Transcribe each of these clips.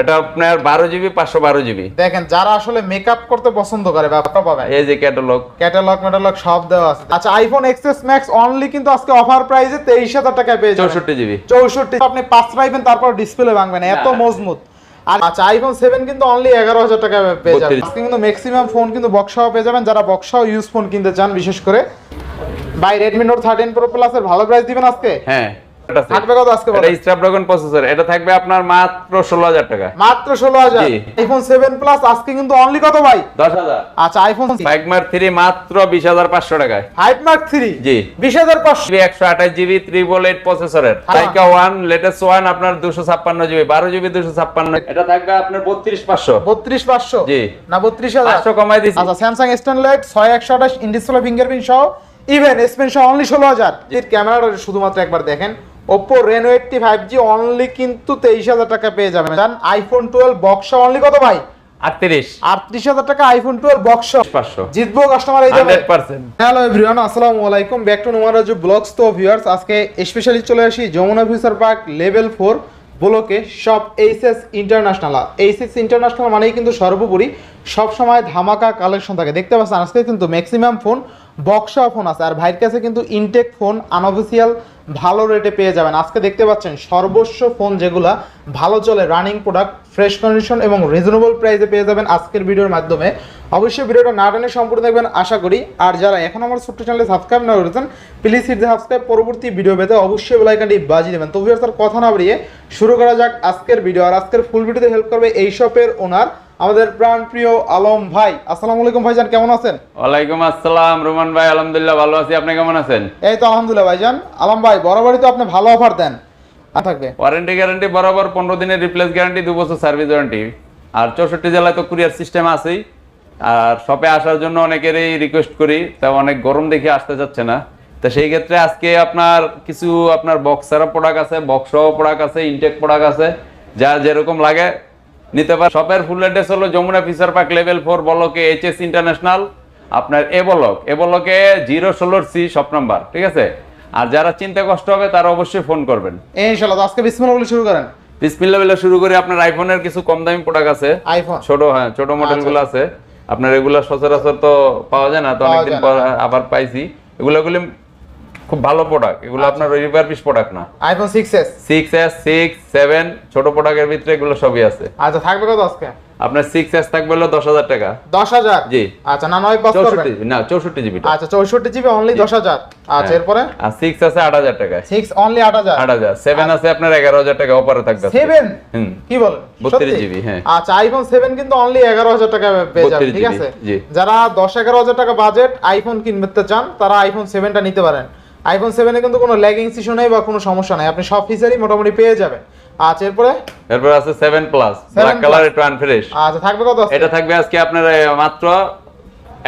এটা আপনার বারো জিবি পাঁচশো বারো জিবি। দেখেন যারা আসলে মেকআপ করতে পছন্দ করে ব্যাপারটা পাবেন। এই যে ক্যাটালগ ক্যাটালগ ম্যাটালগ সব দেওয়া আছে। আচ্ছা আইফোন এক্সএস ম্যাক্স অনলি কিন্তু আজকে অফার প্রাইসে তেইশ হাজার টাকায় পেয়ে চৌষট্টি জিবি। চৌষট্টি আপনি পাঁচ পাইবেন তারপর ডিসপ্লে ভাঙবেন এত। মজবুত। আর আচ্ছা আইফোন সেভেন কিন্তু অনলি এগারো হাজার টাকা পেয়ে যাবেন। আজকে কিন্তু ম্যাক্সিমাম ফোন কিন্তু বক্সাও পেয়ে যাবেন। যারা বক্সাও ইউজ ফোন কিনতে চান বিশেষ করে। Buy Redmi Note thirteen Pro প্লাসের ভালো প্রাইস দিবেন আজকে? হ্যাঁ। থাকবে কত আজকে এটা স্ন্যাপড্রাগন প্রসেসর এটা থাকবে আপনার মাত্র ষোলো হাজার টাকা। মাত্র ষোলো হাজার? জি। আইফোন সেভেন প্লাস আজকে কিন্তু অনলি কত ভাই? আচ্ছা আইফোন মার্ক মাত্র টাকায়। মার্ক জি। জিবি প্রসেসরের হ্যাঁ। লেটেস্ট আপনার জিবি বারো জিবি দুশো ছাপ্পান্ন। এটা থাকবে আপনার বত্রিশ পাঁচশো। বত্রিশ পাঁচশো? জি। না বত্রিশ হাজার। পাঁচশো কমাই দিচ্ছি আচ্ছা স্যামসাং ফিঙ্গারপ্রিন্ট সহ ইভেন এসপেন অনলি ষোলো হাজার। এর ক্যামেরাটা শুধুমাত্র একবার দেখেন। Oppo Reno eight T five G only কিন্তু তেইশ হাজার টাকা পেয়ে যাবেন। জান আইফোন টুয়েলভ বক্সা অনলি কত ভাই? আটত্রিশ। আটত্রিশ হাজার টাকা আইফোন টুয়েলভ বক্স পাঁচশো। জিতবো কাস্টমার এই হ্যালো এভরিওয়ান আসসালামু আলাইকুম। ব্যাক টু নোমারাজু ব্লগস তো ভিউয়ার্স আজকে স্পেশালি চলে আসি Jamuna future park level four ব্লকে সব এইচএস ইন্টারন্যাশনাল এইচএস ইন্টারন্যাশনাল মানেই কিন্তু সর্বোপরি সব সময় ধামাকা কালেকশন থাকে। দেখতে পাচ্ছেন আজকে কিন্তু ম্যাক্সিমাম ফোন বক্সা ফোন আছে। আর ভাইয়ের কাছে কিন্তু ইনটেক ফোন আনঅফিসিয়াল ভালো রেটে পেয়ে যাবেন। আজকে দেখতে পাচ্ছেন সর্বস্ব ফোন যেগুলা, ভালো চলে রানিং প্রোডাক্ট ফ্রেশ কন্ডিশন এবং রিজনেবল প্রাইসে পেয়ে যাবেন আজকের ভিডিওর মাধ্যমে। অবশ্যই ভিডিওটা না টেনে সম্পূর্ণ দেখবেন, আশা করি। আর যারা এখন আমার ছোট্ট চ্যানেলে সাবস্ক্রাইব না করেছেন প্লিজ হিট সাবস্ক্রাইব পরবর্তী ভিডিও পেতে অবশ্যই বেলাইকানটি বাজিয়ে দেবেন। তো আর কথা না বাড়িয়ে শুরু করা যাক আজকের ভিডিও আর আজকের ফুল ভিডিওতে হেল্প করবে এই শপের ওনার আমাদের প্রাণ প্রিয় আলম ভাই। আসসালামু আলাইকুম ভাইজান কেমন আছেন? ওয়ালাইকুম আসসালাম রোমান ভাই আলহামদুলিল্লাহ ভালো আছি। আপনি কেমন আছেন? এই তো আলহামদুলিল্লাহ ভাইজান। আলম ভাই বরাবরই তো আপনি ভালো অফার দেন। থাকবে। ওয়ারেন্টি গ্যারান্টি বরাবর পনেরো দিনের রিপ্লেস গ্যারান্টি দু বছর সার্ভিস ওয়ারেন্টি আর চৌষট্টি জেলায় তো কুরিয়ার সিস্টেম আছেই। আর শপে আসার জন্য অনেকেরই রিকোয়েস্ট করি তা অনেক গরম দেখে আসতে যাচ্ছে না। তো সেই ক্ষেত্রে আজকে আপনার কিছু আপনার বক্সারও প্রোডাক্ট আছে বক্সও প্রোডাক্ট আছে ইনটেক প্রোডাক্ট আছে। যা যেরকম লাগে নিতে পারে শপের ফুল অ্যাড্রেস হলো Jamuna future park level four বলকে এইচএস ইন্টারন্যাশনাল আপনার এ বলক এ বলকে জিরো ষোলোর সি শপ নাম্বার ঠিক আছে? আর যারা চিন্তা কষ্ট হবে তারা অবশ্যই ফোন করবেন। ইনশাআল্লাহ আজকে বিসমিল্লাহ বলে শুরু করেন। বিসমিল্লা বেলা শুরু করে আপনার আইফোনের কিছু কম দামি প্রোডাক্ট আছে। আইফোন ছোট হ্যাঁ ছোট মডেলগুলো আছে। আপনার এগুলো সচরাচর তো পাওয়া যায় না তো অনেকদিন পর আবার পাইছি। এগুলো গুলি খুব ভালো প্রোডাক্ট এগুলো আপনার রিপার পিস প্রোডাক্ট না। IPhone six S six S six seven ছোট প্রোডাক্টের ভিতরে এগুলো সবই আছে। আচ্ছা থাকবে কত আজকে? আপনার সিক্স এস থাকবে হলো দশ হাজার টাকা। দশ হাজার? জি। আচ্ছা না নয় পাস করবেন না চৌষট্টি জিবি আচ্ছা চৌষট্টি জিবি অনলি দশ হাজার। আচ্ছা হ্যাঁ। এরপরে? আর সিক্স আছে আট হাজার টাকায় সিক্স অনলি আট হাজার। আট হাজার। সেভেন আছে আপনার এগারো হাজার টাকা অপারে থাকবে আজকে। সেভেন হুম। কি বলেন? 32 সত্যি? GB, হ্যাঁ। আচ্ছা আইফোন সেভেন কিন্তু অনলি এগারো হাজার টাকা পেয়ে যাবেন ঠিক আছে। যারা দশ এগারো হাজার টাকা বাজেট আইফোন কিনতে চান তারা আইফোন সেভেনটা নিতে পারেন। আইফোন সেভেনে কিন্তু কোনো ল্যাগিং ইস্যু নেই বা কোনো সমস্যা নাই। আপনি সব ফিচারই মোটামুটি পেয়ে যাবেন। আচ্ছা এরপরে? এরপর আছে সেভেন প্লাস ব্ল্যাক কালার। একটু আনফ্রেশ আচ্ছা থাকবে কত এটা থাকবে আজকে আপনার মাত্র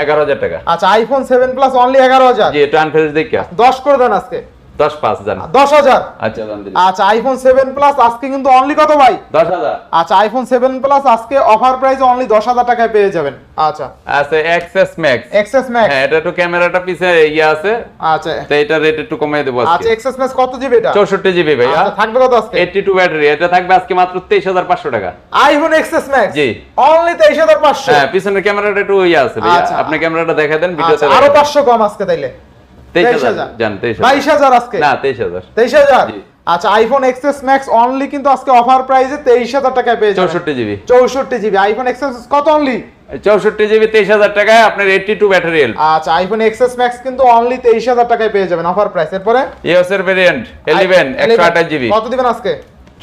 এগারো হাজার টাকা। আচ্ছা আইফোন সেভেন প্লাস অনলি এগারো হাজার। জি এটা আনফ্রেশ দেখে। দশ করে দেন আজকে। দশ পাঁচ জান। দশ হাজার? আচ্ছা আচ্ছা আইফোন সেভেন প্লাস আজকে কিন্তু অনলি কত ভাই? দশ হাজার। আচ্ছা আইফোন সেভেন প্লাস আজকে অফার প্রাইস অনলি দশ হাজার টাকায় পেয়ে যাবেন। আচ্ছা। আছে এক্সএস ম্যাক্স এক্সেস ম্যাক্স হ্যাঁ এটা একটু ক্যামেরাটা পিছে ইয়ে আছে। আচ্ছা। তো এটা রেট একটু কমিয়ে দেবো আচ্ছা এক্সেস ম্যাক্স কত জিবি এটা? চৌষট্টি জিবি আচ্ছা, থাকবে কত আজকে? এইটটি টু ব্যাটারি এটা থাকবে আজকে মাত্র তেইশ হাজার পাঁচশো টাকা। আইফোন এক্সেস ম্যাক্স জি। অনলি তেইশ হাজার পাঁচশো? হ্যাঁ পিছনের ক্যামেরাটা একটু ইয়ে আছে। আপনি ক্যামেরাটা দেখা দেন ভিডিওতে আরও পাঁচশো কম আজকে তাইলে। বাইশ হাজার আজকে? না তেইশ হাজার। তেইশ হাজার? আচ্ছা আইফোন এক্সএস ম্যাক্স অনলি কিন্তু আজকে অফার প্রাইসে তেইশ হাজার টাকায় পেয়ে চৌষট্টি জিবি চৌষট্টি জিবি আইফোন এক্সএস কত অনলি চৌষট্টি জিবি তেইশ হাজার টাকায় আপনার এইটটি টু ব্যাটারি আচ্ছা আইফোন এক্সএস ম্যাক্স কিন্তু অনলি তেইশ হাজার টাকায় পেয়ে যাবেন অফার প্রাইস এরপরে? ইএস এর ভেরিয়েন্ট এলিভেন একশো আঠাশ জিবি কত দিবেন আজকে?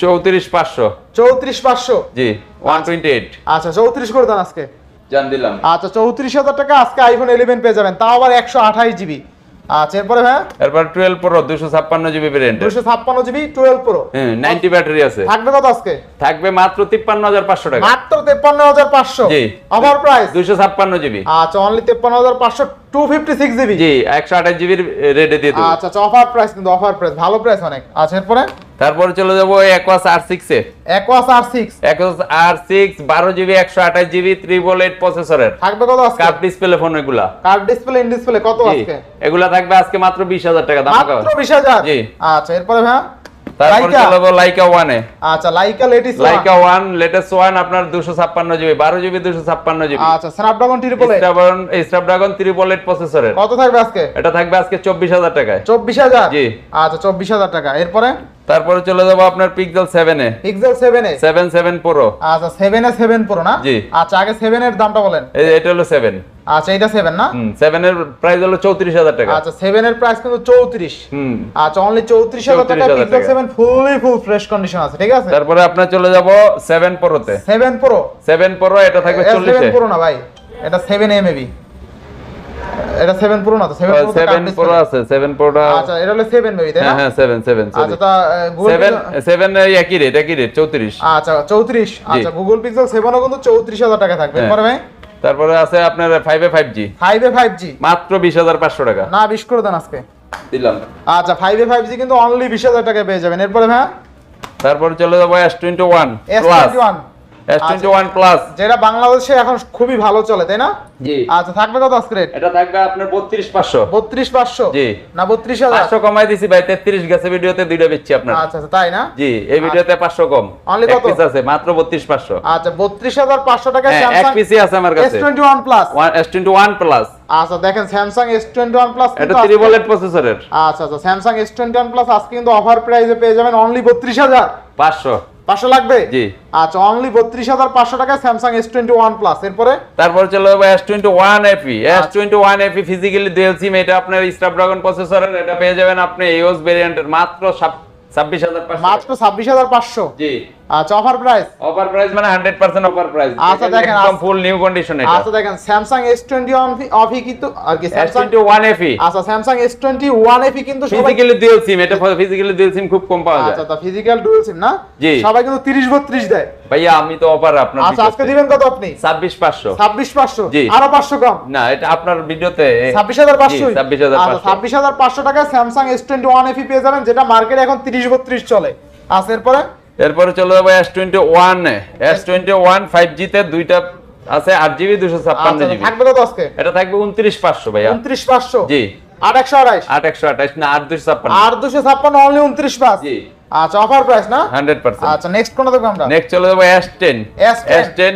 চৌত্রিশ পাঁচশো। চৌত্রিশ পাঁচশো। জি ওয়ান টোয়েন্টি এইট আচ্ছা চৌত্রিশ করে দেন আজকে। জান দিলাম। আচ্ছা চৌত্রিশ হাজার টাকা আজকে আইফোন ইলেভেন পেয়ে যাবেন। তাও আবার একশো আঠাশ জিবি আচ্ছা এরপরে হ্যাঁ এরপর টুয়েলভ প্রো দুশো ছাপ্পান্ন জিবি ভেরিয়েন্ট দুশো ছাপ্পান্ন জিবি টুয়েলভ প্রো হ্যাঁ ব্যাটারি আছে। থাকবে কত আজকে? থাকবে মাত্র তিপ্পান্ন হাজার পাঁচশো টাকা। মাত্র তেপ্পান্ন হাজার পাঁচশো? জি। অফার প্রাইস দুশো ছাপ্পান্ন জিবি আচ্ছা অনলি তেপ্পান্ন হাজার পাঁচশো টু ফিফটি সিক্স জিবি জি একশো আঠাশ জিবির রেটে দিয়ে দেবো। আচ্ছা আচ্ছা অফার প্রাইস কিন্তু অফার প্রাইস ভালো প্রাইস অনেক। আচ্ছা এরপরে? তারপরে চলে যাব একোয়াস আর সিক্সে Aquos R six Aquos R six বারো জিবি একশো আঠাশ জিবি ত্রিপল এইট প্রসেসরের থাকবে কত আজকে? ডিসপ্লে ফোন এগুলা। কার্ড ডিসপ্লে ইন ডিসপ্লে কত আজকে? এগুলা থাকবে আজকে মাত্র বিশ হাজার টাকা দাম মাত্র বিশ হাজার? জি। আচ্ছা এরপরে ভাই তারপর চলে যাব লাইকা ওয়ানে আচ্ছা লাইকা লেটেস্ট লেটেস্ট আপনার জিবি বারো জিবি দুশো ছাপ্পান্ন জিবি আচ্ছা Snapdragon triple eight Snapdragon eight প্রসেসরের কত থাকবে আজকে? এটা থাকবে আজকে চব্বিশ হাজার টাকায়। চব্বিশ হাজার? জি। আচ্ছা চব্বিশ হাজার টাকা। এরপরে? তারপরে চলে যাব আপনার পিক্সেল সেভেনে Pixel seven A? Seven seven pro আচ্ছা সেভেন এ সেভেন প্রো না? জি। আচ্ছা আগে সেভেন এর দামটা বলেন। এটা হলো সেভেন আচ্ছা এটা সেভেন না? হুম সেভেনের প্রাইস হলো চৌত্রিশ হাজার টাকা। আচ্ছা সেভেন এর প্রাইস কিন্তু চৌত্রিশ। হুম। আচ্ছা অনলি চৌত্রিশ হাজার টাকা 34,000 Pixel. Seven fully full fresh condition আছে ঠিক আছে? তারপরে আপনার চলে যাব সেভেন প্রোতে সেভেন প্রো সেভেন প্রো এটা থাকবে সেভেন চল্লিশে। প্রো না ভাই এটা সেভেন এম এবি এটা সেভেন প্রো না তো? সেভেন প্রো সেভেন প্রো আছে সেভেন প্রোটা আচ্ছা এটা হলো সেভেন মেবি তাই হ্যাঁ না? হ্যাঁ সেভেন সেভেন আচ্ছা তা গুগল সেভেন সেভেন একই রেট একই রেট চৌত্রিশ। আচ্ছা চৌত্রিশ। আচ্ছা গুগল পিক্সেল সেভেনও কিন্তু চৌত্রিশ হাজার টাকা থাকবে। হ্যাঁ। এরপরে ভাই তারপরে আছে আপনার ফাইভে five G five A five G মাত্র বিশ হাজার পাঁচশো টাকা। না বিশ করে দেন আজকে। দিলাম। আচ্ছা ফাইভ এ ফাইভ জি কিন্তু অনলি বিশ হাজার টাকায় পেয়ে যাবেন। এরপরে হ্যাঁ তারপরে চলে যাব এস টোয়েন্টি প্লাস যেটা বাংলাদেশে এখন খুবই ভালো চলে তাই না? জি। আচ্ছা থাকবে কত আজকে রেট এটা থাকবে আপনার বত্রিশ পাঁচশো। বত্রিশ পাঁচশো? জি। না বত্রিশ হাজার। কমাই দিছি ভাই তেত্রিশ গেছে ভিডিওতে দুইটা বেচছি আপনার। আচ্ছা আচ্ছা তাই না? জি এই ভিডিওতে পাঁচশো কম। Only এক কত? পিস আছে মাত্র বত্রিশ পাঁচশো। আচ্ছা বত্রিশ হাজার পাঁচশো টাকা হ্যাঁ এক পিসই আছে আমার কাছে। Twenty one plus S twenty one plus আচ্ছা দেখেন Samsung S twenty one plus এটা ত্রিবল এইট প্রসেসরের আচ্ছা আচ্ছা Samsung S twenty one plus আজকে কিন্তু অফার প্রাইসে পেয়ে যাবেন অনলি বত্রিশ হাজার। পাঁচশো পাঁচশো লাগবে? জি। আচ্ছা অনলি বত্রিশ হাজার পাঁচশো টাকা Samsung S twenty one plus এরপরে? তারপর চলে যাব S twenty one FE S twenty one AP physically dual SIM এটা আপনার স্ন্যাপড্রাগন প্রসেসরের এটা পেয়ে যাবেন আপনি ইউএস ভেরিয়েন্টের মাত্র ছাব্বিশ হাজার মাত্র ছাব্বিশ হাজার পাঁচশো? জি। আচ্ছা অফার প্রাইস অফার প্রাইস মানে হান্ড্রেড পার্সেন্ট অফার প্রাইস আচ্ছা, দেখেন, একদম ফুল নিউ কন্ডিশন এটা। আচ্ছা দেখেন Samsung S twenty one F E কিন্তু আর কি এস স্যামসাং টোয়েন্টি ওয়ান আচ্ছা Samsung S twenty one FE কিন্তু সবাই ফিজিক্যালি ডুয়েল সিম এটা ফিজিক্যালি ডুয়েল সিম খুব কম পাওয়া যায়। আচ্ছা তা ফিজিক্যাল ডুয়েল সিম না। সবাই কিন্তু তিরিশ বত্রিশ দেয়। ভাইয়া আমি তো অফার আপনার আচ্ছা আজকে দিবেন কত আপনি? ছাব্বিশ পাঁচশো। ছাব্বিশ পাঁচশো। জি। আরও পাঁচশো কম। না এটা আপনার ভিডিওতে ছাব্বিশ হাজার পাঁচশো। ছাব্বিশ হাজার আচ্ছা পাঁচশো। ছাব্বিশ হাজার পাঁচশো টাকা Samsung S twenty one F E পেয়ে যাবেন যেটা মার্কেটে এখন তিরিশ বত্রিশ চলে। আচ্ছা এরপরে? এরপরে চলে যাব S twenty one S twenty one five জিতে দুইটা আছে আট জিবি দুশো ছাপ্পান্ন আচ্ছা জিবি থাকবে কত আজকে? এটা থাকবে উনত্রিশ পাঁচশো ভাই উনত্রিশ পাঁচশো? জি। আট একশো আঠাইশ আট একশো আঠাশ না আট দুশো ছাপ্পান্ন। আট দুশো ছাপ্পান্ন অনলি উনত্রিশ পাঁচ? জি। আচ্ছা অফার প্রাইস না? হান্ড্রেড পার্সেন্ট আচ্ছা নেক্সট কোনটা দেখব আমরা? নেক্সট চলে যাব S ten S10 S ten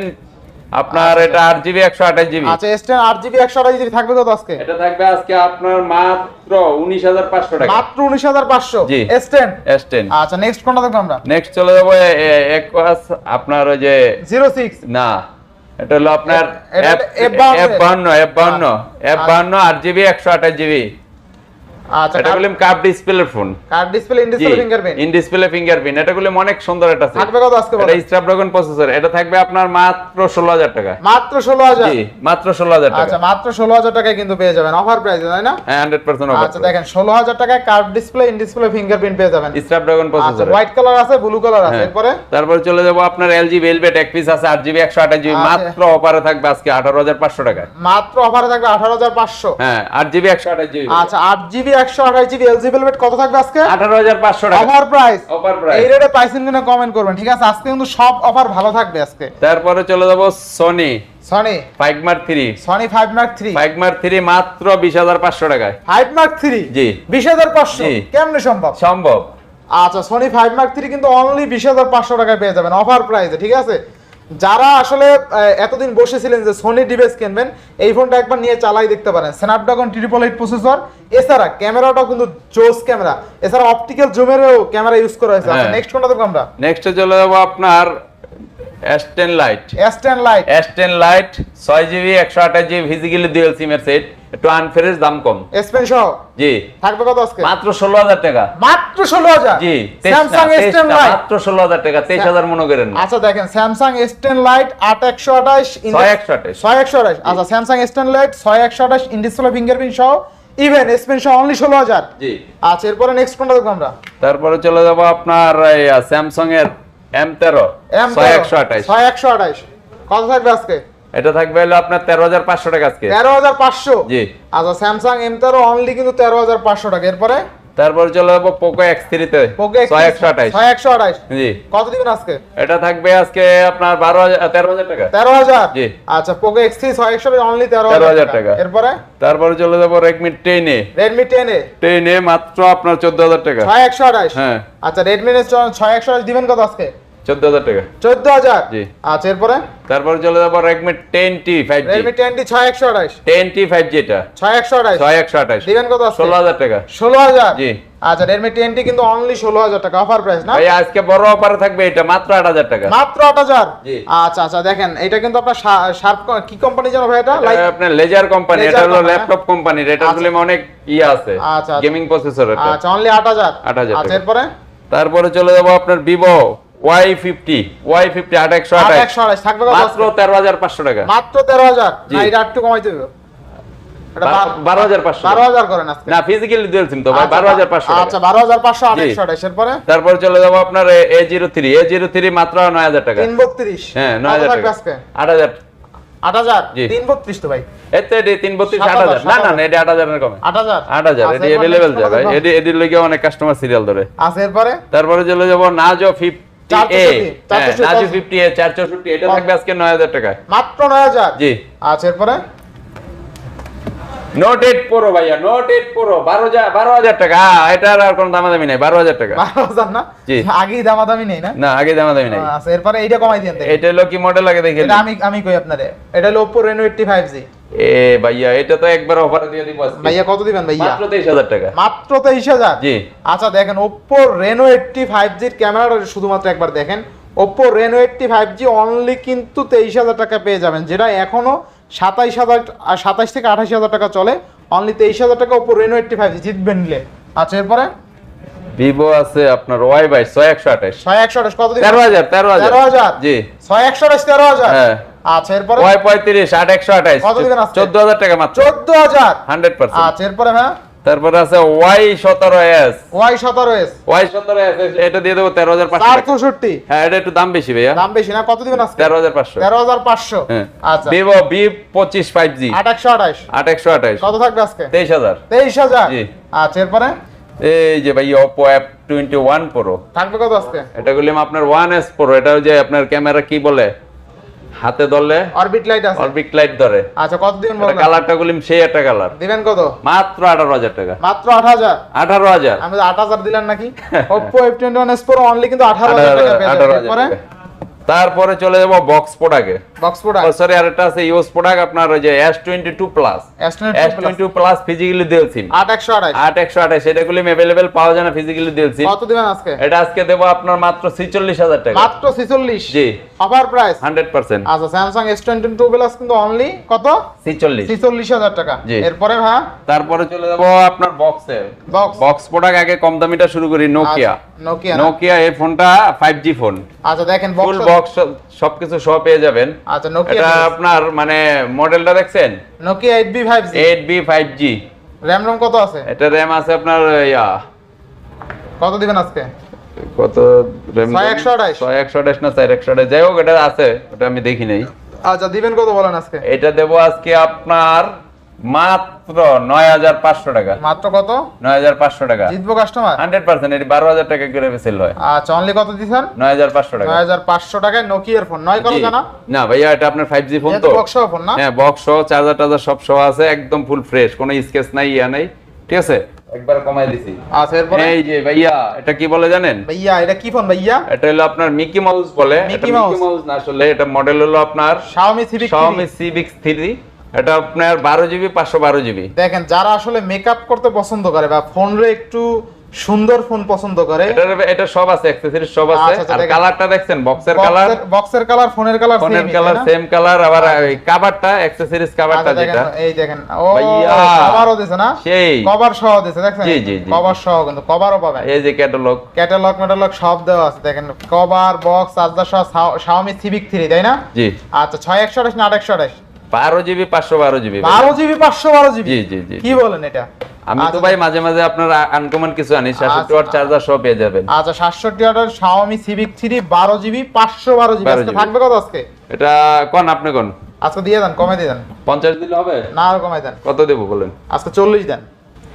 আপনার এটা আট জিবি একশো আঠাশ জিবি। আচ্ছা এস টেন আট জিবি একশো আড়াই জিবি থাকবে কত আজকে? এটা থাকবে আজকে আপনার মাত্র উনিশ হাজার পাঁচশো টাকা। মাত্র উনিশ হাজার পাঁচশো? জি। এস টেন আচ্ছা নেক্সট কোনটা দেখব আমরা? নেক্সট চলে যাব এক আপনার ওই যে জিরো সিক্স না এটা হলো আপনার এফ F52 এফ বাহান্ন এফ বাহান্ন এফ বাহান্ন আট জিবি একশো আঠাশ জিবি। আচ্ছা এটা বললাম কাপ ডিসপ্লের phone curved display in display fingerprint in display fingerprint এটা গুলো অনেক সুন্দর এটা আছে থাকবে কত আজকে এটা স্ন্যাপড্রাগন প্রসেসর এটা থাকবে আপনার মাত্র ষোলো হাজার টাকা। মাত্র ষোলো হাজার? জি মাত্র ষোলো হাজার টাকা। আচ্ছা মাত্র ষোলো হাজার টাকায় কিন্তু পেয়ে যাবেন। অফার প্রাইস তাই না? হ্যাঁ হান্ড্রেড পার্সেন্ট আচ্ছা দেখেন ষোলো হাজার টাকায় curved display in display fingerprint পেয়ে যাবেন। স্ন্যাপড্রাগন প্রসেসর হোয়াইট কালার আছে ব্লু কালার আছে হ্যাঁ। এরপরে? তারপর চলে যাব আপনার এলজি ভেলভেট এক পিস আছে আট জিবি একশো আঠাশ জিবি আচ্ছা। মাত্র অফারে থাকবে আজকে আঠারো হাজার পাঁচশো টাকায়। মাত্র অফারে থাকবে আঠারো হাজার পাঁচশো। হ্যাঁ আট জিবি একশো আঠাশ জিবি আচ্ছা আট জিবি একশো আঠাশ জিবি এলজি ভেলভেট কত থাকবে আজকে? আঠারো হাজার পাঁচশো টাকা। অফার প্রাইস অফার প্রাইস এই রেটে প্রাইসিং কিনে কমেন্ট করবেন ঠিক আছে? আজকে কিন্তু সব অফার ভালো থাকবে আজকে। তারপরে চলে যাব Sony Sony five mark three Sony five mark three five mark three মাত্র বিশ হাজার পাঁচশো টাকায়। ফাইভ মার্ক থ্রি জি। বিশ হাজার পাঁচশো। কেমনে সম্ভব? সম্ভব। আচ্ছা সনি ফাইভ মার্ক থ্রি কিন্তু অনলি বিশ হাজার পাঁচশো টাকায় পেয়ে যাবেন অফার প্রাইসে ঠিক আছে? যারা আসলে এতদিন বসেছিলেন যে সোনি ডিভাইস কিনবেন এই ফোনটা একবার নিয়ে চালাই দেখতে পারেন। স্ন্যাপড্রাগন ট্রিপল এইট প্রসেসর এছাড়া ক্যামেরাটাও কিন্তু জোস ক্যামেরা এছাড়া অপটিক্যাল জুমেরও ক্যামেরা ইউজ করা হয়েছে। নেক্সট ফোনটা দেখব আমরা। নেক্সটে চলে যাব আপনার S ten lite S ten lite S ten lite ছয় জিবি একশো আঠাশ জিবি ফিজিক্যালি ডুয়েল সিমের সেট একটু আনফ্রেশ দাম কম। এস পেন সহ? জি। থাকবে কত আজকে? মাত্র ষোলো হাজার টাকা। মাত্র ষোলো হাজার জি স্যামসাং লাইট মাত্র ষোলো হাজার টাকা তেইশ হাজার মনে করেন আচ্ছা দেখেন স্যামসাং এস টেন লাইট আট একশো আঠাশ ছয় একশো আঠাশ। ছয় একশো আঠাশ। আচ্ছা স্যামসাং এস টেন লাইট ছয় একশো আঠাশ ইন ডিসপ্লে ফিঙ্গারপ্রিন্ট সহ। ইভেন অনলি ষোলো হাজার জি। আচ্ছা এরপরে নেক্সট কোনটা দেখব আমরা? তারপরে চলে যাব আপনার স্যামসাং এর এম তেরো এম ছয় একশো আঠাশ। ছয় একশো আঠাশ। কত থাকবে আজকে? এটা থাকবে হলো আপনার তেরো হাজার পাঁচশো টাকা আজকে। তেরো হাজার পাঁচশো? জি। আচ্ছা স্যামসাং এম তেরো অনলি কিন্তু তেরো হাজার পাঁচশো টাকা। এরপরে? তারপর চলে যাব পোকো এক্স থ্রিতে পোকো ছয় একশো আঠাইশ ছয় একশো আঠাইশ জি। কত দিবেন আজকে? এটা থাকবে আজকে আপনার বারো হাজার তেরো হাজার টাকা। তেরো হাজার? জি। আচ্ছা পোকো এক্স থ্রি ছয় একশো অনলি তেরো 13,000 হাজার টাকা। এরপরে? তারপরে চলে যাব রেডমি টেনে রেডমি টেন এ? টেনে মাত্র আপনার চোদ্দ হাজার টাকা। ছয় একশো আঠাইশ হ্যাঁ। আচ্ছা রেডমি ছয় একশো আঠাইশ দিবেন কত আজকে? চোদ্দ হাজার টাকা। চোদ্দ হাজার? জি। আচ্ছা এরপরে? তারপরে চলে যাব Redmi ten T five G Redmi ten T ছয় একশো আঠাইশ টেন টি ফাইভ জি এটা। ছয় একশো আঠাইশ ছয় একশো আঠাশ। দিবেন কত ষোলো হাজার টাকা। ষোলো হাজার? জি। আচ্ছা রেডমি টেন টি কিন্তু অনলি ষোলো হাজার টাকা অফার প্রাইস না? ভাই আজকে বড় অফারে থাকবে এটা মাত্র আট হাজার টাকা। মাত্র আট হাজার? জি। আচ্ছা আচ্ছা দেখেন এটা কিন্তু আপনার শার্প কি কোম্পানি যেন ভাই এটা? লাইক আপনার লেজার কোম্পানি এটা হলো ল্যাপটপ কোম্পানির এটা আচ্ছা। আসলে অনেক ইয়ে আছে আচ্ছা, আচ্ছা। গেমিং প্রসেসর এটা আচ্ছা অনলি আট হাজার। 8,000 আচ্ছা টাকা। এরপরে? তারপরে চলে যাব আপনার Vivo Y fifty Y fifty আট একশো আট একশো আঠাশ থাকবে মাত্র তেরো হাজার পাঁচশো টাকা। মাত্র তেরো হাজার? এটা একটু কমাইতে হবে। এটা বা- বা- বারো হাজার পাঁচশো। বারো হাজার করেন না ফিজিক্যালি দিয়েছেন তো ভাই আচ্ছা, বারো হাজার পাঁচশো আচ্ছা বারো হাজার পাঁচশো আট জি। একশো আঠাশ। চলে যাব আপনার A zero three A zero three মাত্র নয় হাজার টাকা। তিন বত্রিশ হ্যাঁ নয় হাজার টাকা। আট হাজার। আট হাজার? তিন বত্রিশ তো ভাই। এতে তিন বত্রিশ আট হাজার হাজার, না না না আট হাজারের কমে। আট হাজার? আট হাজার আচ্ছা, এটি অ্যাভেলেবেল next যাবে এটি এটির লগে অনেক কাস্টমার সিরিয়াল ধরে। আচ্ছা এরপরে? তারপরে চলে যাব নাজো ফিফটি এ 464, 464 নাজো ফিফটি এ চার চৌষট্টি এটা থাকবে আজকে নয় হাজার টাকায়। মাত্র নয় হাজার? জি। আচ্ছা এরপরে? নোট এইট প্রো ভাইয়া নোট এইট প্রো বারো হাজার বারো হাজার টাকা। এটার আর কোনো দামাদামি নেই বারো হাজার টাকা। বারো হাজার না? জি। আগেই দামাদামি নেই না? না আগে দামাদামি নেই। আচ্ছা এরপরে এইটা কমাই এটা হলো কি মডেল আগে দেখে আমি আমি কই আপনারে এটা হলো Oppo Reno 85G এ ভাইয়া এটা তো একবার অফার দিয়ে দিব আজকে। ভাইয়া কত দিবেন ভাইয়া? মাত্র টাকা। মাত্র জি। আচ্ছা দেখেন Oppo Reno 85G এর ক্যামেরাটা শুধুমাত্র একবার দেখেন। Oppo Reno 85G অনলি কিন্তু তেইশ হাজার টাকা পেয়ে যাবেন যেটা এখনও থেকে আঠাশ হাজার টাকা চলে। অনলি তেইশ হাজার টাকা Oppo Reno 85G জিতবেন নিলে। আচ্ছা এরপরে? ভিভো আছে আপনার ওয়াই বাইশ ছয় একশো আঠাশ। ছয় একশো আঠাশ কত দিবেন? তেরো হাজার তেরো হাজার। তেরো হাজার? জি। ছয় একশো আঠাশ তেরো হাজার? হ্যাঁ। আচ্ছা এরপরে? ওয়াই কত দিবেন আজকে? টাকা মাত্র। আচ্ছা এরপরে হ্যাঁ তারপরে আছে ওয়াই ওয়াই ওয়াই এটা দিয়ে দেবো হ্যাঁ এটা একটু দাম বেশি ভাইয়া। দাম বেশি না কত দিবেন আজকে? হ্যাঁ। আচ্ছা। কত থাকবে আজকে? জি। আচ্ছা এরপরে? এই যে ভাই Oppo F twenty one pro থাকবে কত আজকে? এটা গুলিম আপনার এটা যে আপনার ক্যামেরা কি বলে? হাতে ধরলে অরবিট লাইট আছে। অরবিট লাইট ধরে। আচ্ছা কত দিবেন বলেন কালারটা গুলিম সেই একটা কালার দিবেন কত? মাত্র আঠারো হাজার টাকা। মাত্র আট হাজার? আঠারো হাজার। আমি আট হাজার দিলেন নাকি? Oppo F21 S Pro only কিন্তু আঠারো হাজার টাকা পেয়ে যাবেন। টাকা। তারপরে চলে যাব বক্স প্রোডাক্টে বক্স প্রোডাক্ট সরি আরেকটা আছে ইউএস প্রোডাক্ট আপনার ওই যে S twenty two plus S22 plus physically dual SIM আট একশো আঠাশ। আট একশো আঠাশ এটা গুলি অ্যাভেলেবেল পাওয়া যায় না ফিজিক্যালি দিল সিম কত দিবেন আজকে? এটা আজকে দেবো আপনার মাত্র ছিচল্লিশ হাজার টাকা। মাত্র ছিচল্লিশ? জি। Offer price hundred percent. আচ্ছা Samsung S twenty two plus কিন্তু অনলি কত? ছিচল্লিশ। ছিচল্লিশ হাজার টাকা। জি। এরপরে হ্যাঁ? তারপরে চলে যাব আপনার বক্সে বক্স বক্স প্রোডাক্ট আগে কম দামিটা শুরু করি নোকিয়া নোকিয়া নোকিয়া এই ফোনটা ফাইভ জি ফোন। আচ্ছা দেখেন ফুল বক্স সবকিছু সহ পেয়ে যাবেন। আচ্ছা নোকিয়া এটা আপনার মানে মডেলটা দেখছেন? Nokia eight V five G eight V five G RAM ROM কত আছে? এটা র্যাম আছে আপনার ইয়া। কত দিবেন আজকে? কত? ছয় একশো আঠাশ না চার একশো আঠাশ? যাই হোক এটা আছে ওটা আমি দেখি নাই। আচ্ছা দিবেন কত বলেন আজকে? এটা দেবো আজকে আপনার মাত্র নয় হাজার পাঁচশো টাকা। মাত্র কত? নয় হাজার পাঁচশো টাকা। জিতবো কাস্টমার হান্ড্রেড পার্সেন্ট এটি বারো হাজার টাকা করে সেল হয়। আচ্ছা অনলি কত দিছেন নয় হাজার পাঁচশো টাকা। নয় হাজার পাঁচশো টাকায় নোকিয়ার ফোন নয় কত জানা না ভাইয়া এটা আপনার ফাইভ জি ফোন তো। বক্স ফোন না? হ্যাঁ বক্স চার্জার সব সহ আছে একদম ফুল ফ্রেশ কোনো স্কেচ নাই ইয়া নাই ঠিক আছে? একবার কমাই দিছি। আচ্ছা এরপরে? এই যে ভাইয়া এটা কি বলে জানেন? ভাইয়া এটা কি ফোন ভাইয়া? এটা হলো আপনার মিকি মাউস বলে। Mickey Mouse. মাউস না আসলে এটা মডেল হলো আপনার Xiaomi Civic Xiaomi Civic 3 এটা আপনার বারো জিবি পাঁচশো বারো জিবি দেখেন যারা আসলে মেকআপ করতে পছন্দ করে বা ফোনরে একটু সুন্দর ফোন পছন্দ করে এটা সব আছে অ্যাকসেসরিজ সব আছে। আচ্ছা, আচ্ছা, আর কালারটা দেখছেন বক্সের কালার বক্সের- কালার ফোনের কালার ফোনের কালার সেম কালার আবার এই কভারটা অ্যাকসেসরিজ কভারটা যেটা। এই দেখেন ও ভাইয়া। কভারও দিছে না? সেই। কভার সহ দিছে দেখছেন? জি, জি। কভার সহ কিন্তু কভারও পাবেন। এই যে ক্যাটালগ ক্যাটালগ মেটালগ সব দেওয়া আছে দেখেন। কভার বক্স চার্জার সহ Xiaomi Civic 3 তাই না? জি। আচ্ছা ছয় একশো আঠাশ না আট একশো আঠাশ? বারো জিবি পাঁচশো বারো জিবি বারো জিবি পাঁচশো বারো জিবি? জি জি কি বলেন এটা? আমি তো আচ্ছা, ভাই মাঝে মাঝে আপনার আনকমন কিছু আনি সাতষট্টি ওয়াট চার্জার সব পেয়ে যাবেন। আচ্ছা অর্ডার Xiaomi Civic 3 বারো জিবি পাঁচশো বারো জিবি। আজকে থাকবে কত আজকে? এটা কোন আপনি কোন? আজকে দিয়ে দেন কমে দিয়ে দেন। পঞ্চাশ দিলে হবে? না আর কমাই দেন। কত দেবো বলেন? আজকে চল্লিশ দেন।